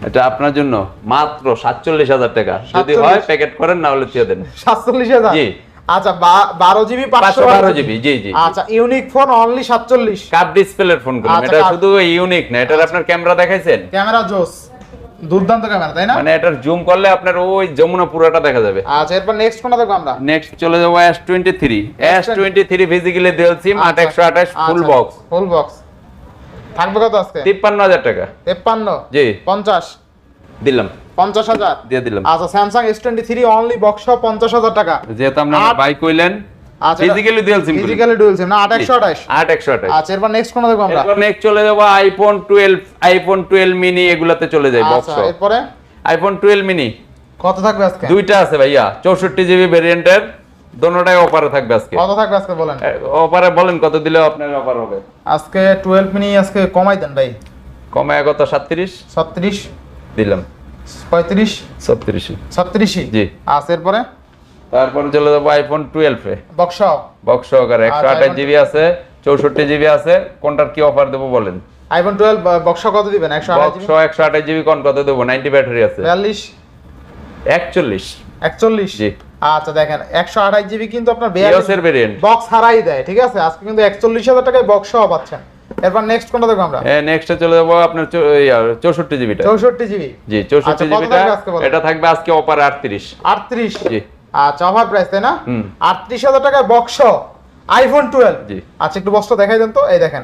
এটা আপনার জন্য মাত্র সাতচল্লিশ হাজার টাকা। যদি হয় প্যাকেট করেন না হলে দিয়ে দেন। সাতচল্লিশ হাজার? জি। আচ্ছা বা- বারো জিবি পাঁচশো পাঁচশো বারো জিবি জি জি আচ্ছা ইউনিক ফোন অনলি সাতচল্লিশ। কাপ ডিসপ্লের ফোন আচ্ছা, এটা শুধু ইউনিক না এটার আপনার ক্যামেরা দেখাইছেন? ক্যামেরা জোস দুর্দান্ত ক্যামেরা তাই না? মানে এটার জুম করলে আপনার ওই যমুনা পুরোটা দেখা যাবে। আচ্ছা এরপর নেক্সট কোনটা দেখব আমরা? নেক্সট চলে যাব S twenty three S twenty three physically dual SIM আট একশো আঠাশ ফুল বক্স ফুল বক্স থাকবে কত আজকে? তিপ্পান্ন হাজার টাকা। তেপ্পান্ন? জি। পঞ্চাশ? দিলাম। পঞ্চাশ হাজার। দিয়ে দিলাম। আচ্ছা Samsung S twenty three only box পঞ্চাশ হাজার টাকা। যেহেতু আপনার আট- কইলেন আচ্ছা physically dual SIM physically dual SIM না আট একশো আঠাশ। আট একশো আঠাশ। আচ্ছা এরপর নেক্সট কোনটা দেখব আমরা? এরপর নেক্সট চলে যাব iPhone twelve iPhone twelve mini এগুলাতে চলে যায় বক্স আচ্ছা এরপরে? আইফোন টুয়েলভ মিনি কত থাকবে আজকে? দুইটা আছে ভাইয়া চৌষট্টি জিবি ভেরিয়েন্টের দোনোটাই অফারে থাকবে আজকে। কত থাকবে আজকে বলেন? অফারে বলেন কত দিলে আপনার অফার হবে? আজকে টুয়েলভ মিনি আজকে কমাই দেন ভাই। কমায় কত? সাতত্রিশ? ছত্রিশ দিলাম। পঁয়ত্রিশ ছত্রিশ। ছত্রিশই জি। আচ্ছা এরপরে? তারপরে চলে যাব আইফোন টুয়েলভে বক্স বক্স সহকারে একশো আচ্ছা, আঠাশ জিবি আছে চৌষট্টি জিবি আছে কোনটার কি অফার দেবো বলেন? আইফোন টুয়েলভ বক্স কত দিবেন? একশো আঠাশ বক্স একশো আঠাশ জিবি কোন কত দেবো নাইনটি ব্যাটারি আছে। বিয়াল্লিশ? একচল্লিশ। একচল্লিশ? জি। আচ্ছা দেখেন একশো আঠাশ জিবি কিন্তু আপনার ভেরিয়েন্ট বক্স হারাই দেয় ঠিক আছে? আজকে কিন্তু একচল্লিশ হাজার টাকায় বক্স সহ পাচ্ছেন। এরপর নেক্সট কোনটা দেখব আমরা? নেক্সটে চলে যাব আপনার চৌষট্টি জিবিটা চৌষট্টি জিবি জি চৌষট্টি আচ্ছা, কত জিবিটা থাকবে আজকে এটা থাকবে আজকে অফার আটত্রিশ। আটত্রিশ? জি। আচ্ছা অফার প্রাইস তাই না? হুম। আটত্রিশ হাজার টাকায় বক্স আইফোন টুয়েলভ জি। আচ্ছা একটু বক্সটা দেখাই দেন তো। এই দেখেন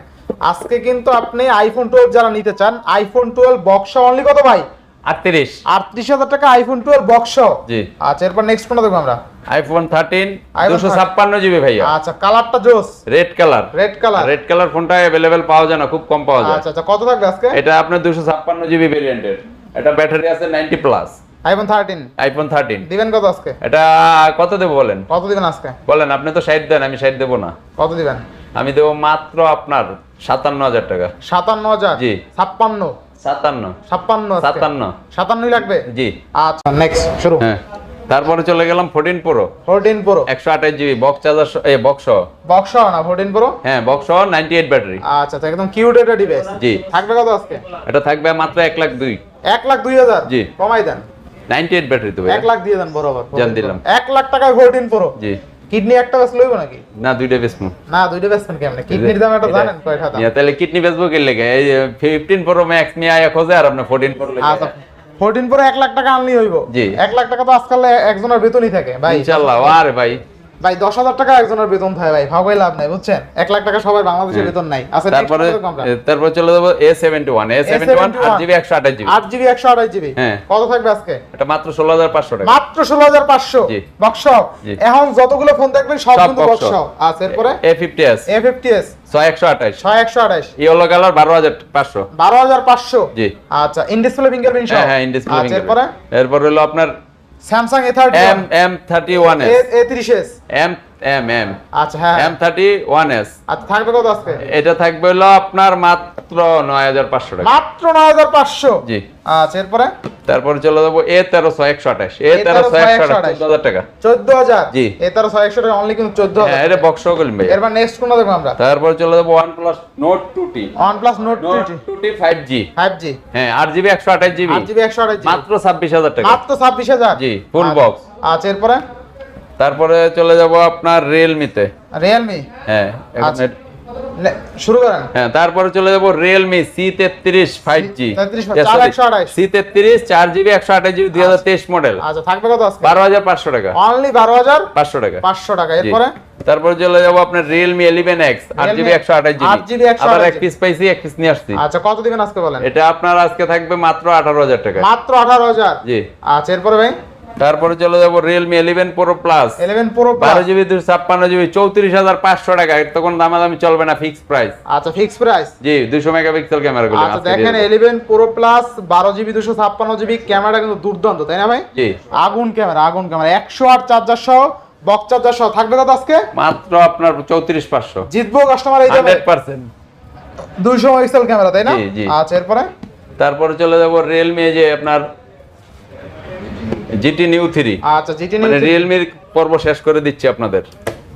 আজকে কিন্তু আপনি আইফোন টুয়েলভ যারা নিতে চান আইফোন টুয়েলভ বক্স অনলি কত ভাই? আটত্রিশ। আটত্রিশ হাজার টাকা আইফোন টুয়েলভ বক্স জি। আচ্ছা এরপর নেক্সট কোনটা দেখব আমরা? আইফোন থার্টিন iPhone দুশো ছাপ্পান্ন জিবি ভাইয়া। আচ্ছা কালারটা জোস। Red colour red colour red colour ফোনটা পাওয়া যায় না খুব কম পাওয়া যায়। আচ্ছা আচ্ছা কত থাকবে আজকে? এটা আপনার দুশো ছাপ্পান্ন জিবি ভেরিয়েন্টের এটা ব্যাটারি আছে ninety plus iPhone thirteen iPhone thirteen দিবেন কত আজকে? এটা কত দেবো বলেন? কত দিবেন আজকে? বলেন আপনি তো সাইড দেন আমি সাইড দেবো না। কত দিবেন? আমি দেবো মাত্র আপনার সাতান্ন হাজার টাকা। সাতান্ন হাজার? জি। ছাপ্পান্ন। সাতান্ন। ছাপ্পান্ন সাতান্ন। সাতান্নই লাগবে? জি। আচ্ছা নেক্সট শুরু। হ্যাঁ। তারপরে চলে গেলাম ফোরটিন প্রো ফোরটিন প্রো একশো আঠাশ GB box charger box box না ফোরটিন প্রো হ্যাঁ বক্স নাইনটি এইট ব্যাটারি আচ্ছা একদম কিউট একটা ডিভাইস জি। থাকবে কত আজকে? এটা থাকবে মাত্র এক লাখ দুই। এক লাখ দুই হাজার? জি। কমাই দেন। নাইনটি এইট ব্যাটারি তো এক লাখ দিয়ে দেন বরাবর। জান দিলাম। এক লাখ টাকায় ফোরটিন প্রো জি। কিডনি একটা বেচ লইব নাকি? না দুইটা বেসমু না দুইটা বেচবেন কেমনে? কিডনির দাম একটা জানেন কয় টাকা ইয়া, তাহলে কিডনি বেচবো কে লেগে? এই ফিফটিন প্রো ম্যাক্স নিয়ে আয়া খোঁজে আর আপনি ফোরটিন প্রো আচ্ছা ফোরটিন প্রো এক লাখ টাকা আনলি হইব। জি। এক লাখ টাকা তো আজকাল একজনের বেতনই থাকে ভাই। ইনশাআল্লাহ আরে ভাই। ভাই দশ হাজার টাকা একজনের বেতন থাকে ভাই ভাবাই লাভ নাই বুঝছেন? এক লাখ টাকা সবাই বাংলাদেশের বেতন নাই। আচ্ছা তারপরে তারপরে চলে যাব A seventy one A seventy one আট জিবি একশো আঠাশ জিবি। আট জিবি একশো আঠাশ জিবি। হ্যাঁ। কত থাকবে আজকে? এটা মাত্র ষোলো হাজার পাঁচশো টাকা। মাত্র ষোলো হাজার পাঁচশো? বক্স এখন যতগুলো ফোন থাকবে সব কিন্তু বক্স আচ্ছা এরপরে? A fifty S A fifty S ছয় একশো আঠাশ। ছয় একশো আঠাশ। ইয়েলো কালার বারো হাজার পাঁচশো। বারো হাজার পাঁচশো? জি। আচ্ছা ইন ডিসপ্লে ফিঙ্গারপ্রিন্ট হ্যাঁ হ্যাঁ আচ্ছা এরপরে? এরপর হলো আপনার Samsung A thirty M M thirty one A তিরিশ এস এম এম এম আচ্ছা হ্যাঁ। এম থার্টি ওয়ান এস আচ্ছা থাকবে কত আজকে? এটা থাকবে হলো আপনার মাত্র নয় হাজার পাঁচশো টাকা। মাত্র নয় হাজার পাঁচশো? জি। আচ্ছা এরপরে? তারপরে চলে যাব এ তেরো ছয় একশো আঠাশ। এ তেরো ছয় একশো আঠাশ চোদ্দ হাজার টাকা। চোদ্দ হাজার? জি। এ তার একশো টাকা অনলি কিন্তু চোদ্দ হ্যাঁ হাজার এটা বক্স করলেন ভাই এরপর নেক্সট কোনটা দেখব আমরা? তারপর চলে যাব OnePlus Nord two T OnePlus Nord two T five G five G হ্যাঁ আট জিবি একশো আঠাশ জিবি আট জিবি একশো আঠাশ মাত্র ছাব্বিশ হাজার টাকা। মাত্র ছাব্বিশ হাজার। জি, full আচ্ছা। box। আচ্ছা এরপরে? তারপরে চলে যাব আপনার রিয়েলমিতে রিয়েলমি হ্যাঁ আচ্ছা। শুরু করেন। হ্যাঁ তারপরে চলে যাব রিয়েলমি সি তেত্রিশ ফাইভ জি 33 চার একশো আঠাশ। সি তেত্রিশ চার জিবি একশো আঠাশ জিবি দুই হাজার তেইশ মডেল আচ্ছা থাকবে কত আজকে? বারো হাজার পাঁচশো টাকা। অনলি বারো হাজার পাঁচশো টাকা। পাঁচশো টাকা। এরপরে? তারপরে চলে যাব আপনার রিয়েলমি এলিভেন এক্স আট জিবি একশো আঠাশ জিবি। আবার 128 এক পিস পাইছি এক পিস নিয়ে আসছি। আচ্ছা কত দিবেন আজকে বলেন? এটা আপনার আজকে থাকবে মাত্র আঠারো হাজার টাকা। মাত্র আঠারো হাজার? জি। আচ্ছা এরপরে ভাই? তারপরে চলে যাব Realme eleven pro plus eleven pro বারো জিবি দুশো ছাপ্পান্ন জিবি চৌত্রিশ হাজার পাঁচশো টাকা। এর তো কোনো দামাদামি চলবে না ফিক্স প্রাইস আচ্ছা ফিক্স প্রাইস জি দুশো মেগাপিক্সেল ক্যামেরা গুলো আচ্ছা দেখেন ইলেভেন প্রো প্লাস বারো জিবি দুশো ছাপ্পান্ন জিবি ক্যামেরাটা কিন্তু দুর্দান্ত তাই না ভাই? জি। আগুন ক্যামেরা আগুন ক্যামেরা একশো আট চার্জার সহ বক চার্জার সহ থাকবে কত আজকে? মাত্র আপনার চৌত্রিশ পাঁচশো। জিতবো কাস্টমার এই হান্ড্রেড পার্সেন্ট। দুইশো মেগাপিক্সেল ক্যামেরা তাই না। আচ্ছা এরপরে? তারপরে চলে যাব রিয়েলমি যে আপনার জিটি নিউ থ্রি। আচ্ছা জিটি মানে রিয়েলমির পর্ব শেষ করে দিচ্ছি আপনাদের।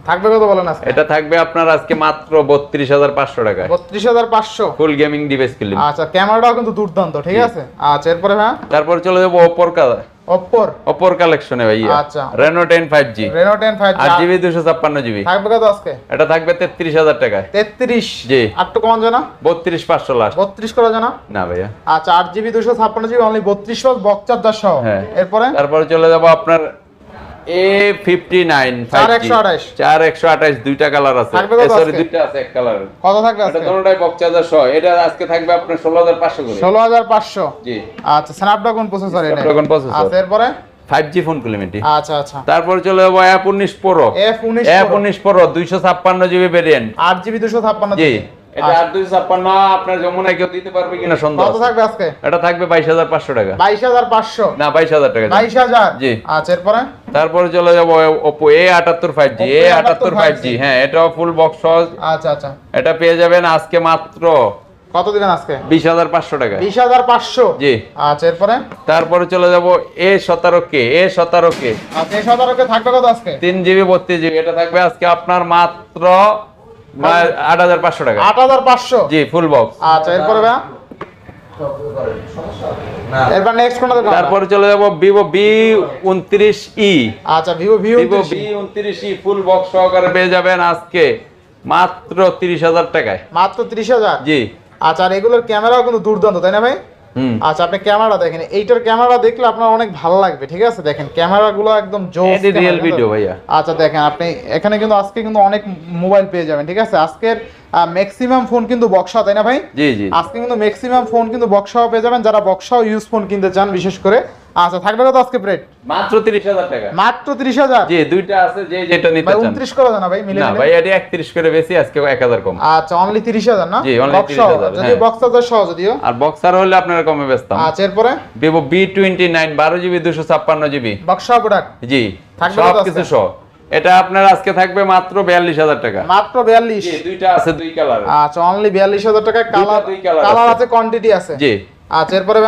থাকবে কত বলেন আজকে? এটা থাকবে আপনার আজকে মাত্র বত্রিশ হাজার পাঁচশো টাকায়। বত্রিশ হাজার পাঁচশো? ফুল গেমিং ডিভাইস কিনলাম আচ্ছা ক্যামেরাটাও কিন্তু দুর্দান্ত ঠিক আছে? আচ্ছা এরপরে হ্যাঁ? তারপর চলে যাব যাব ওপোর ওপ্পোর ওপোর কালেকশনে ভাইয়া। আচ্ছা। রেনো থাকবে কত আজকে? এটা থাকবে তেত্রিশ হাজার টাকায়। তেত্রিশ? জি। আটটু কমান জানা? বত্রিশ পাঁচশো লাস্ট বত্রিশ করা জানা? না ভাইয়া। আচ্ছা আট জিবি দুশো ছাপ্পান্ন জিবি অনলি বত্রিশ পাঁচ বক্সার দশ সহ। হ্যাঁ। এরপরে? তারপরে চলে যাব আপনার দুইটা কালার আছে। সরি দুইটা আছে এক কালার কত থাকবে এটা দোনোটাই বক্স চার্জার এটা আজকে থাকবে আপনার ষোলো হাজার পাঁচশো করে। ষোলো হাজার পাঁচশো? জি। আচ্ছা স্ন্যাপড্রাগন প্রসেসর এটা। Snapdragon processor। আচ্ছা এরপরে? ফোন কিলোমিটার আচ্ছা আচ্ছা। তারপর চলে যাব অ্যাপ উনিশ প্রো এফ উনিশ অ্যাপ উনিশ প্রো দুইশো ছাপ্পান্ন জিবি ভেরিয়েন্ট আট জিবি দুশো ছাপ্পান্ন জি। জিবি এটা আর দুইশো ছাপ্পান্ন আপনার যমুনায় কেউ দিতে পারবে কিনা সন্দেহ কত থাকবে আজকে? এটা থাকবে টাকা। না জি। আচ্ছা এরপরে? তারপরে চলে যাব এ আটাত্তর ফাইভ জি Oppo এ A78 আটাত্তর ফাইভ জি হ্যাঁ এটাও ফুল বক্স সহ আচ্ছা আচ্ছা। এটা পেয়ে যাবেন আজকে মাত্র কত আজকে? বিশ হাজার পাঁচশো টাকা। বিশ হাজার পাঁচশো? জি। আচ্ছা এরপরে? তারপরে চলে যাব এ কে এ কে আচ্ছা থাকবে কত আজকে? তিন জিবি বত্রিশ জিবি এটা থাকবে আজকে আপনার মাত্র আট হাজার পাঁচশো টাকা। আট হাজার পাঁচশো? জি ফুল বক্স আচ্ছা এরপরে ভাইয়া এরপর নেক্সট কোনটা দেখো তারপরে চলে যাব উনত্রিশ ই আচ্ছা উনত্রিশ ই ফুল বক্স সহকারে পেয়ে যাবেন আজকে মাত্র তিরিশ হাজার টাকায়। মাত্র ত্রিশ হাজার? জি। আচ্ছা আর এগুলোর ক্যামেরাও কিন্তু দুর্দান্ত তাই না ভাই? আচ্ছা আপনি ক্যামেরা দেখেন। এইটার ক্যামেরা দেখলে আপনার অনেক ভালো লাগবে ঠিক আছে? দেখেন ক্যামেরা গুলো একদম জোস রিয়েল ভিডিও ভাইয়া। আচ্ছা দেখেন আপনি এখানে কিন্তু আজকে কিন্তু অনেক মোবাইল পেয়ে যাবেন ঠিক আছে? আজকের ম্যাক্সিমাম ফোন কিন্তু বক্সা তাই না ভাই? জি জি। আজকে কিন্তু ম্যাক্সিমাম ফোন কিন্তু বক্সাও পেয়ে যাবেন। যারা বক্সাও ইউজ ফোন কিনতে চান বিশেষ করে। আচ্ছা থাকবে কত আজকে প্রেট মাত্র তিরিশ হাজার টাকা। মাত্র তিরিশ হাজার? জি দুইটা আছে যে যেটা নিতে চান। উনত্রিশ করে না ভাই মিলে না ভাই এটি একত্রিশ করে বেশি আজকে এক হাজার কম। আচ্ছা অনলি তিরিশ হাজার না? জি, Box 30,000 সহ, যদিও হ্যাঁ। বক্স চার্জার সহ যদিও। আর বক্সার হলে আপনারা কমে বেচতাম। আচ্ছা এরপরে? ভিভো বি টোয়েন্টি নাইন বারো জিবি দুশো ছাপ্পান্ন জিবি বক্সা প্রোডাক্ট জি থাকবে সব? কিছু সহ। এটা আপনার আজকে থাকবে মাত্র বিয়াল্লিশ হাজার টাকা। মাত্র বিয়াল্লিশ? জি দুইটা আছে দুই কালার আচ্ছা অনলি বিয়াল্লিশ হাজার টাকা। কালার দুই কালার কালার আছে। কোয়ান্টিটি আছে। জি। আচ্ছা এরপরে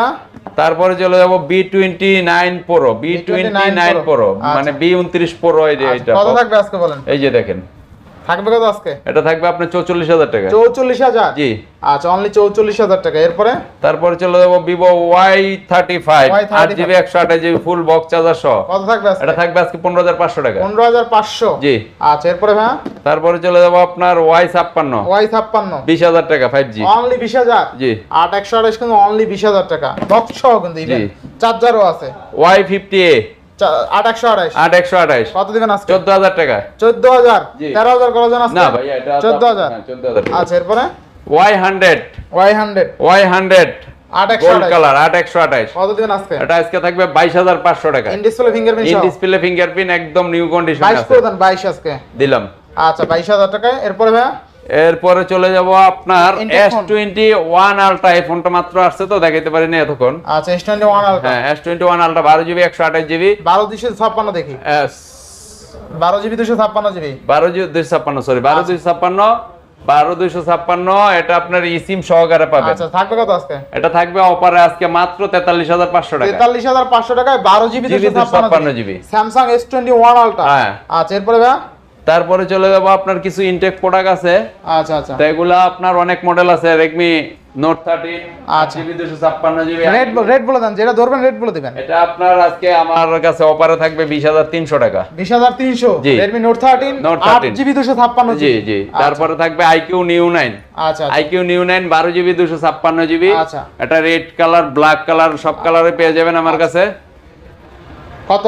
তারপরে চলে যাব V twenty nine pro V twenty nine Pro pro আচ্ছা। মানে বি উনত্রিশ প্রো যে এটা কত থাকবে আজকে বলেন? এই যে দেখেন। থাকবে কত আজকে? এটা থাকবে আপনার চৌচল্লিশ হাজার টাকা। চৌচল্লিশ হাজার? জি। আচ্ছা অনলি চৌচল্লিশ হাজার টাকা। এরপরে? তারপরে চলে যাব ভিভো ওয়াই থার্টি ফাইভ আট জিবি একশো আঠাশ জিবি ফুল বক্স চার্জার সহ। কত থাকবে এটা থাকবে আজকে পনেরো হাজার পাঁচশো টাকা। পনেরো হাজার পাঁচশো। জি। আচ্ছা এরপরে ভাই তারপরে চলে যাব আপনার ওয়াই ছাপ্পান্ন। ওয়াই ছাপ্পান্ন। বিশ হাজার টাকা ফাইভ জি অনলি বিশ হাজার? জি। আট একশো আঠাশ কিন্তু অনলি বিশ হাজার টাকা। বক্স সহ কিন্তু। চার্জারও আছে। ওয়াই ফিফটি এ কত দিবেন আজকে? চোদ্দ হাজার টাকা। চোদ্দ হাজার। তেরো হাজার কত জন না ভাই চোদ্দ হাজার। চোদ্দ হাজার। আচ্ছা এরপরে? Y hundred. Y hundred. Y hundred. টাকা। একদম নিউ কন্ডিশন দিলাম। আচ্ছা বাইশ হাজার টাকায়। এরপরে ভাইয়া? এরপরে চলে যাব আপনার Intec S phone। Twenty one ultra এই ফোনটা মাত্র আসছে তো দেখাইতে পারিনি এতক্ষণ। আচ্ছা এস টোয়েন্টি ওয়ান আলট্রা হ্যাঁ এস টোয়েন্টি ওয়ান আলট্রা বারো জিবি একশো আঠাশ জিবি। বারো দুশো ছাপ্পান্ন দেখি। বারো জিবি দুশো ছাপ্পান্ন জিবি। বারো দুইশো ছাপ্পান্ন সরি বারো দুইশো ছাপ্পান্ন বারো দুইশো ছাপ্পান্ন এটা আপনার ইসিম সহকারে পাবেন। আচ্ছা থাকবে কত আজকে? এটা থাকবে অপারে আজকে মাত্র তেতাল্লিশ হাজার পাঁচশো টাকা। তেতাল্লিশ হাজার পাঁচশো টাকায় বারো জিবি জিবি দুশো ছাপ্পান্ন GB. GB. Samsung S twenty one ultra হ্যাঁ। আচ্ছা এরপরে ভাইয়া? তারপরে চলে যাব আপনার কিছু ইনটেক প্রোডাক্ট আছে। আচ্ছা আচ্ছা। তো এগুলা আপনার অনেক মডেল আছে রেডমি নোট থার্টিন আচ্ছা। দুশো ছাপ্পান্ন জিবি রেট রেট বলে দেন যেটা ধরবেন রেট বলে দিবেন। এটা আপনার আজকে আমার কাছে অপারে থাকবে বিশ হাজার তিনশো টাকা। বিশ হাজার তিনশো রেডমি নোট থার্টিন 13 জিবি দুশো ছাপ্পান্ন জি জি। তারপরে থাকবে আইকিউ নিউ নাইন আচ্ছা আচ্ছা। আইকিউ নিউ নাইন বারো জিবি দুশো ছাপ্পান্ন জিবি আচ্ছা। এটা রেড কালার ব্ল্যাক কালার সব কালারে পেয়ে যাবেন আমার কাছে। কত?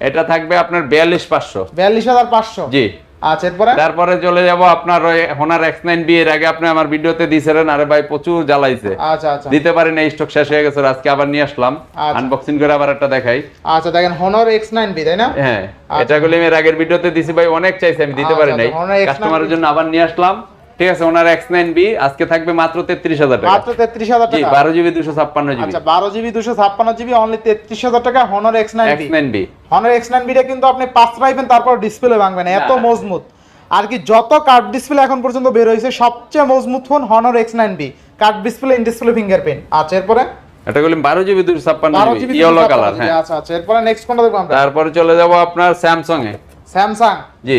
এটা থাকবে আপনার বিয়াল্লিশ পাঁচশো। বিয়াল্লিশ হাজার পাঁচশো? জি। আচ্ছা এরপরে? তারপরে চলে যাব আপনার ওই হোনার এক্স নাইন বি এর আগে আপনি আমার ভিডিওতে দিয়েছিলেন আরে ভাই প্রচুর জ্বালাইছে। আচ্ছা আচ্ছা। দিতে পারি না স্টক শেষ হয়ে গেছে আজকে আবার নিয়ে আসলাম। আনবক্সিং করে আবার একটা দেখাই। আচ্ছা দেখেন হনর এক্স নাইন বি তাই না? হ্যাঁ এটা গুলি আমি আগের ভিডিওতে দিছি ভাই অনেক চাইছি আমি দিতে পারি নাই। Honor X9B কাস্টমারের জন্য আবার নিয়ে আসলাম। ঠিক আছে ওনার এক্স নাইন বি আজকে থাকবে মাত্র তেত্রিশ হাজার টাকা। মাত্র তেত্রিশ হাজার টাকা। বারো জিবি দুশো ছাপ্পান্ন জিবি আচ্ছা বারো জিবি দুশো ছাপ্পান্ন জিবি অনলি তেত্রিশ হাজার টাকা Honor X nine X nine B Honor X nine beta কিন্তু আপনি পাঁচ রাখবেন তারপর ডিসপ্লে ভাঙবেন এত। মজবুত। আর কি যত কার্ড ডিসপ্লে এখন পর্যন্ত বের হয়েছে সবচেয়ে মজবুত phone Honor X nine B curved display in display fingerprint আচ্ছা এরপরে? এটা গুলি বারো জিবি দুশো ছাপ্পান্ন জিবি ইয়েলো কালার হ্যাঁ। আচ্ছা আচ্ছা এরপরে নেক্সট কোনটা দেখব আমরা? তারপরে চলে যাব আপনার স্যামসং এ স্যামসাং জি।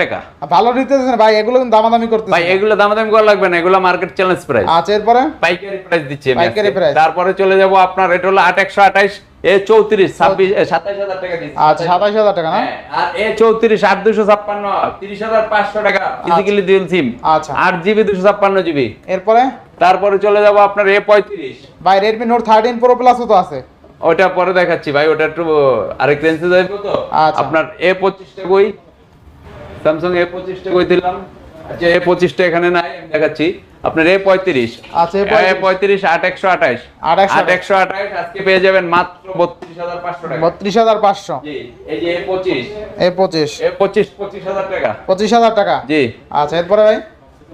টাকা। ভালো দিতেছেন ভাই এগুলো দামাদামি করতেছে ভাই এগুলো দামাদামি করা লাগবে না এগুলো মার্কেট চ্যালেঞ্জ প্রাইস আচ্ছা এরপরে? পাইকারি প্রাইস দিচ্ছি পাইকারি আজকে। তারপরে চলে যাব আপনার এটা হলো আট একশো আঠাইশ এ চৌত্রিশ ছাব্বিশ সাতাইশ হাজার টাকা আচ্ছা সাতাশ হাজার টাকা না? হ্যাঁ, আর এ চৌত্রিশ আট দুশো ছাপ্পান্ন তিরিশ হাজার পাঁচশো টাকা ফিজিক্যালি সিম আচ্ছা। আট জিবি দুশো ছাপ্পান্ন জিবি। এরপরে? তারপরে চলে যাব আপনার এ পঁয়ত্রিশ। ভাই রেডমি নোট থার্টিন প্রো প্লাসও তো আছে। ওটা পরে দেখাচ্ছি ভাই ওটা একটু আরেক রেঞ্জে যাইবো তো? আচ্ছা। আপনার এ পঁচিশটা কই? স্যামসাং এ পঁচিশটা কই দিলাম? আচ্ছা এ পঁচিশটা এখানে নাই আমি দেখাচ্ছি। আপনার এ পঁয়ত্রিশ। আচ্ছা, এ পঁয়ত্রিশ। আট একশো 828 আট একশো আঠাইশ আজকে পেয়ে যাবেন মাত্র বত্রিশ হাজার পাঁচশো টাকা। বত্রিশ হাজার পাঁচশো। এই যে এ পঁচিশ। এই পঁচিশ। এ পঁচিশ পঁচিশ হাজার টাকা। পঁচিশ হাজার টাকা? জি। আচ্ছা এরপরে ভাই?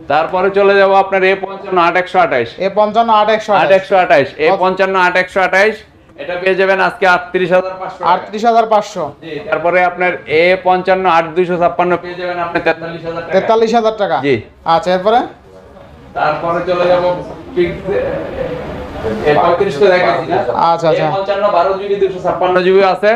তারপরে চলে যাব আপনার এ পঞ্চান্ন আট একশো আঠাইশ এ পঞ্চান্ন আট একশো আট একশো আঠাইশ এ পঞ্চান্ন আট একশো আঠাইশ এটা পেয়ে যাবেন আজকে আটত্রিশ হাজার পাঁচশো টাকা। আটত্রিশ হাজার পাঁচশো। জি, তারপরে আপনার এ পেয়ে যাবেন আপনি টাকা। জি। আচ্ছা এরপরে? তারপরে চলে যাব আচ্ছা, আচ্ছা। জিবি জিবি আছে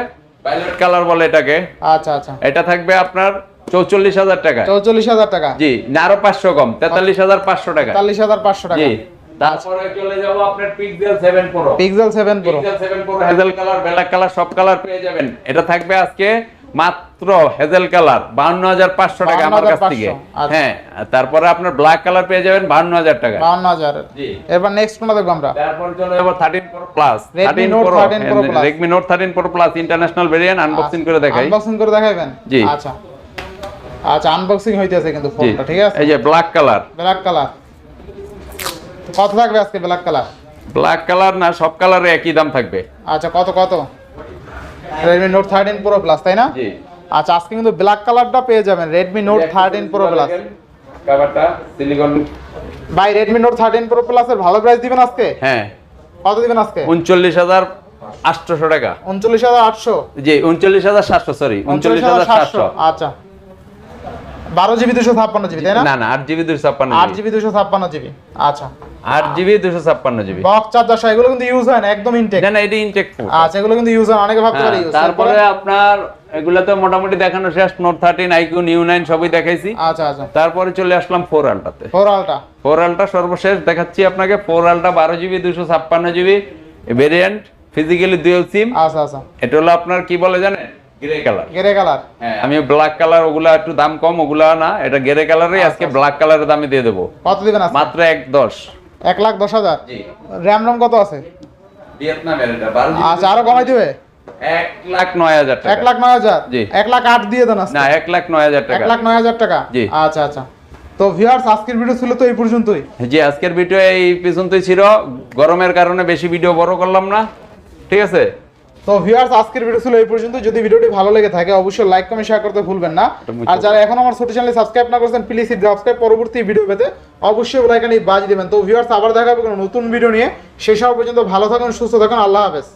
ভায়োলেট কালার বলে এটাকে। আচ্ছা আচ্ছা। এটা থাকবে আপনার চৌচল্লিশ হাজার টাকা। চৌচল্লিশ হাজার টাকা। জি না আরও পাঁচশো কম তেতাল্লিশ হাজার পাঁচশো টাকা। তেতাল্লিশ হাজার পাঁচশো টাকা। জি। তারপরে চলে যাব আপনার Pixel seven Pro Pixel seven Pro Pixel seven Pro hazel colour black colour সব কালার পেয়ে যাবেন। এটা থাকবে আজকে মাত্র হেজেল কালার বাউন্ন হাজার পাঁচশো টাকা আমার কাছ থেকে। 52,500 আচ্ছা। হ্যাঁ তারপরে আপনার ব্ল্যাক কালার পেয়ে যাবেন বাউন্ন হাজার টাকা। বাউন্ন হাজার। জি। নেক্সট কোনটা দেখব আমরা? তারপর চলে যাব thirteen Pro plus Redmi Note 13 Pro Plus। Redmi Note thirteen Pro plus international variant unboxing করে দেখাই। আনবক্সিং করে দেখাইবেন? জি। আচ্ছা। আচ্ছা আনবক্সিং হইতেছে কিন্তু ফোনটা ঠিক আছে? এই যে ব্ল্যাক কালার ব্ল্যাক কালার কত থাকবে আজকে ব্ল্যাক কালার ব্ল্যাক কালার না সব কালারে একই দাম থাকবে। আচ্ছা কত কত? Redmi Note thirteen Pro plus তাই না? জি। আচ্ছা আজকে কিন্তু ব্ল্যাক কালারটা পেয়ে যাবেন Redmi Note thirteen Pro plus কাভারটা silicon ভাই রেডমি নোট থার্টিন প্রো প্লাসের ভালো প্রাইস দিবেন আজকে? হ্যাঁ। কত দিবেন আজকে? উনচল্লিশ হাজার আটশোশো টাকা। উনচল্লিশ হাজার আটশো? জি উনচল্লিশ হাজার সাতশো সরি উনচল্লিশ হাজার সাতশো আচ্ছা। বারো জিবি দুশো ছাপ্পান্ন জিবি তাই না? না আট জিবি দুশো ছাপ্পান্ন আট জিবি দুশো ছাপ্পান্ন জিবি আচ্ছা। আট জিবি দুশো ছাপ্পান্ন জিবি। বক্স চার্জার সহ এগুলো কিন্তু ইউজ হয় না একদম ইনটেক না না এটি ইনটেক আচ্ছা এগুলো কিন্তু ইউজ হয় অনেকে ভাবতে পারে ইউজ তারপরে আপনার এগুলো তো মোটামুটি দেখানো শেষ Note thirteen iQOO new nine সবই দেখাইছি। আচ্ছা আচ্ছা। তারপরে চলে আসলাম ফোর আলটাতে ফোর আলটা ফোর আলটা সর্বশেষ দেখাচ্ছি আপনাকে ফোর আলটা বারো জিবি দুশো ছাপ্পান্ন GB variant physically dual SIM আচ্ছা আচ্ছা। এটা হলো আপনার কি বলে জানেন? গ্রে কালার গেরে কালার হ্যাঁ আমি ব্ল্যাক কালার ওগুলা একটু দাম কম ওগুলা না এটা গেরে কালারই আজকে ব্ল্যাক কালারের দামে দিয়ে দেবো। কত দিবেন আজকে? মাত্র এক দশ। এক লাখ দশ হাজার? র্যাম রম কত আছে? ভিয়েতনামের এটা আচ্ছা আরও কমাই দিবে? এক লাখ নয় হাজার এক লাখ নয় হাজার? জি। এক লাখ আট দিয়ে দেন না এক লাখ নয় হাজার এক লাখ নয় হাজার টাকা? জি। আচ্ছা আচ্ছা। তো ভিউয়ার্স আজকের ভিডিও ছিল তো এই পর্যন্তই। জি আজকের ভিডিও এই পর্যন্তই ছিল। গরমের কারণে বেশি ভিডিও বড় করলাম না। ঠিক আছে? তো ভিউয়ার্স আজকের ভিডিও ছিল এই পর্যন্ত। যদি ভিডিওটি ভালো লেগে থাকে অবশ্যই লাইক কমেন্ট শেয়ার করতে ভুলবেন না। আর যারা এখন আমার ছোট চ্যানেল সাবস্ক্রাইব না করেছেন প্লিজ সাবস্ক্রাইব পরবর্তী ভিডিও পেতে অবশ্যই বেল এখানে বাজ দিবেন। তো ভিউয়ার্স আবার দেখা হবে কোনো নতুন ভিডিও নিয়ে। সেসব পর্যন্ত ভালো থাকুন সুস্থ থাকুন আল্লাহ হাফেজ।